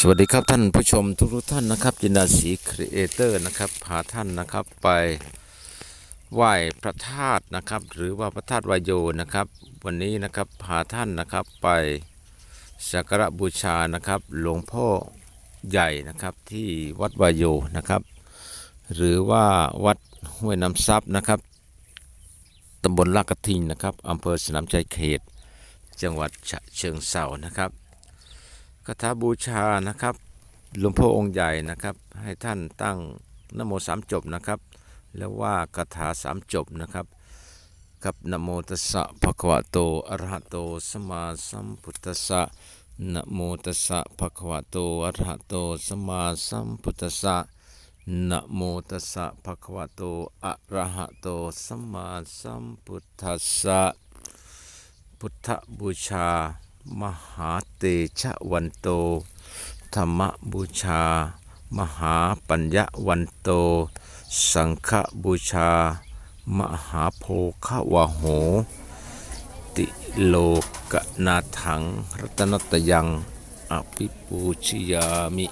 สวัสดีครับท่านผู้ชมทุกๆท่านนะครับ จินดาสีครีเอเตอร์นะครับพาท่านนะครับไปไหว้พระธาตุนะครับ หรือว่าพระธาตุวายโยนะครับ วันนี้นะครับพาท่านนะครับไปสักการะบูชานะครับหลวงพ่อใหญ่นะครับที่วัดวายโยนะครับ หรือว่าวัดห้วยน้ำซับนะครับตำบลลาดกระทิงนะครับอำเภอสนามชัยเขต จังหวัดฉะเชิงเทรานะครับ คาถาบูชานะครับ หลวงพ่อองค์ใหญ่นะครับ ให้ท่านตั้งนโมสามจบนะครับ แล้วว่าคาถาสามจบนะครับ กับนโมตัสสะภะคะวะโตอะระหะโตสัมมาสัมพุทธัสสะนะโมตัสสะภะคะวะโตอะระหะโตสัมมาสัมพุทธัสสะนะโมตัสสะภะคะวะโตอะระหะโตสัมมาสัมพุทธัสสะพุทธบูชา มหาเตชะวันโต ธรรมบูชา มหาปัญญวันโต สังฆบูชา มหาโพควะโห ติโลกนาถังรัตนตยัง อภิปูชยามิ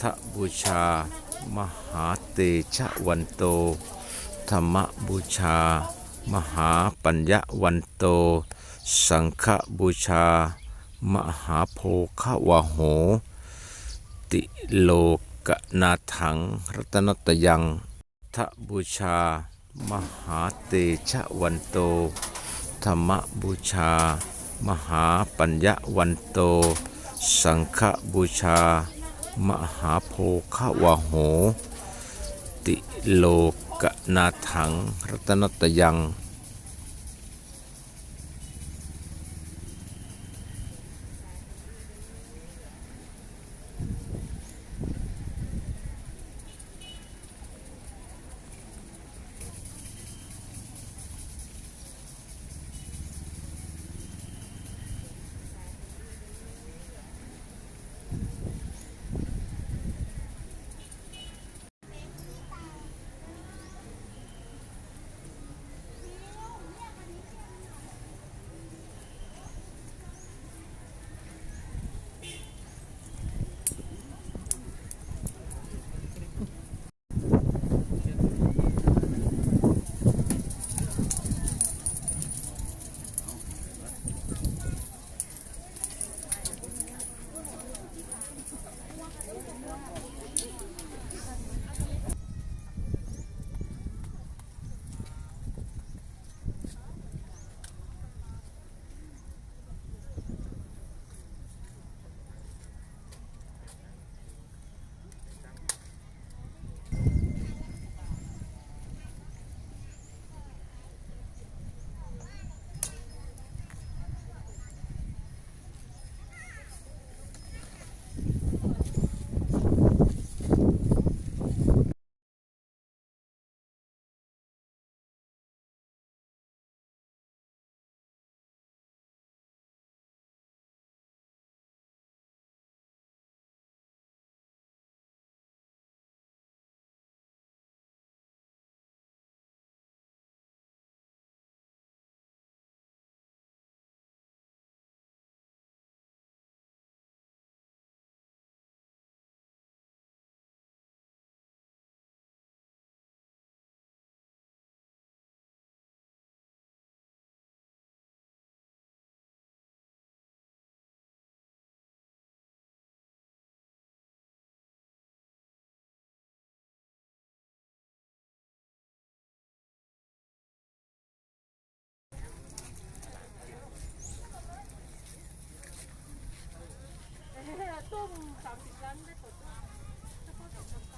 ทะบูชา มหาเตชะวันโต ธรรมบูชา มหาปัญญวันโต สังฆบูชา มหาโพควะโห ติโลกนาถัง รัตนตยังทบูชา มหาเตชะวันโต ธรรมบูชา มหาปัญญวันโต สังฆบูชา มหาโพควะโห ติโลกนาถัง รัตนตยัง ตุ้มสามสิบล้านได้ต่อตุ้เฉพาะสองสามล้าน